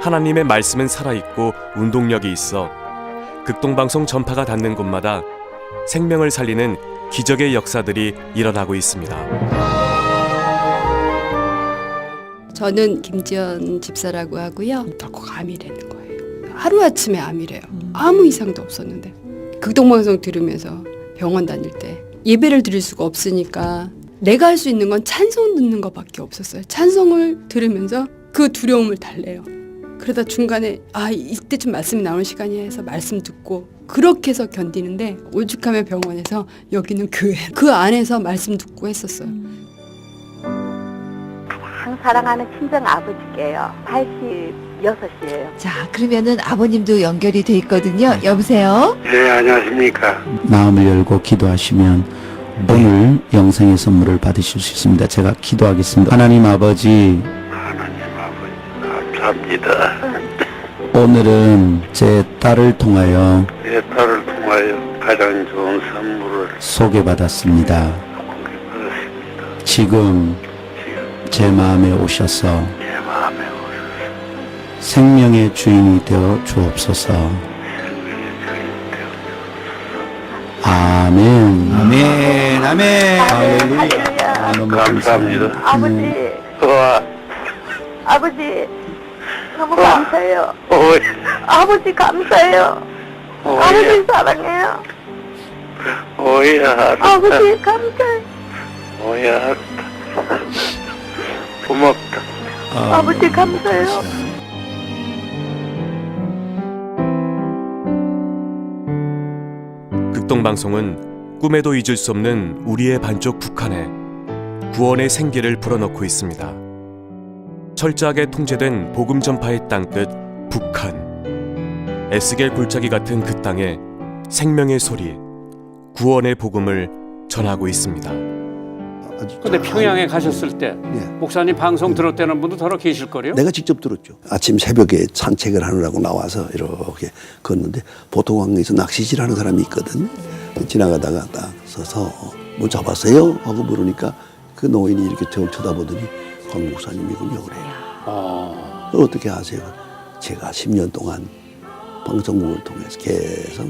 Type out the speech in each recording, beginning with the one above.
하나님의 말씀은 살아있고 운동력이 있어 극동방송 전파가 닿는 곳마다 생명을 살리는 기적의 역사들이 일어나고 있습니다. 저는 김지연 집사라고 하고요. 덜컥 암이라는 거예요. 하루아침에 암이래요. 아무 이상도 없었는데. 극동방송 들으면서 병원 다닐 때 예배를 드릴 수가 없으니까 내가 할 수 있는 건 찬송 듣는 것밖에 없었어요. 찬송을 들으면서 그 두려움을 달래요. 그러다 중간에 아 이때쯤 말씀이 나오는 시간이 해서 말씀 듣고 그렇게 해서 견디는데 오죽하면 병원에서 여기는 교회 그 안에서 말씀 듣고 했었어요. 가장 사랑하는 친정 아버지께요. 86이에요. 자, 그러면은 아버님도 연결이 돼 있거든요. 여보세요? 네, 안녕하십니까. 마음을 열고 기도하시면 오늘 영생의 선물을 받으실 수 있습니다. 제가 기도하겠습니다. 하나님 아버지, 감사합니다. 오늘은 제 딸을 통하여 내 딸을 통하여 가장 좋은 선물을 소개받았습니다. 받았습니다. 지금 지금 제 마음에 오셔서 내 마음에 오셔서 생명의 주인이 되어 주옵소서. 생명의 주인 되어 아멘. 아멘, 아멘. 할렐루야. 아, 너무 감사합니다. 아버지, 와, 아버지, 너무 와. 감사해요. 오이, 아버지 감사해요. 오야, 아버지 사랑해요. 오야, 아버지 감사해요. 오야, 고맙다. 아 버지 감사해요. 극동방송은 꿈에도 잊을 수 없는 우리의 반쪽 북한에 구원의 생기를 불어넣고 있습니다. 철저하게 통제된 복음 전파의 땅끝 북한. 에스겔 골짜기 같은 그 땅에 생명의 소리, 구원의 복음을 전하고 있습니다. 근데 평양에 가셨을 때 예. 목사님 방송 들었다는 분도 더러 계실 거요? 내가 직접 들었죠. 아침 새벽에 산책을 하느라고 나와서 이렇게 걷는데 보통항에서 낚시질 하는 사람이 있거든. 지나가다가 딱 서서 뭐 잡았어요? 하고 물으니까 그 노인이 이렇게 저 쳐다보더니 광 목사님이군요 그래요. 아, 그걸 어떻게 아세요? 제가 10년 동안 방송국을 통해서 계속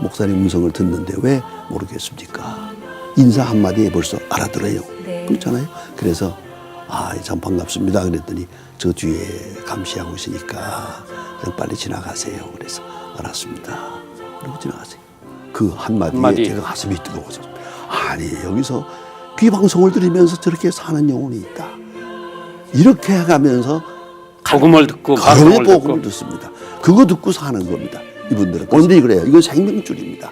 목사님 음성을 듣는데 왜 모르겠습니까? 인사 한마디에 벌써 알아들어요. 그렇잖아요. 그래서 아, 참 반갑습니다. 그랬더니 저 뒤에 감시하고 있으니까 그냥 빨리 지나가세요. 그래서 알았습니다. 그리고 지나가세요. 그 한마디에 한마디. 제가 가슴이 뜨거워서 아니 여기서 귀 방송을 들으면서 저렇게 사는 영혼이 있다. 이렇게 해가면서 복음을 듣고 복음을 듣습니다. 그거 듣고 사는 겁니다. 이분들은. 원들이 그래요. 이건 생명줄입니다.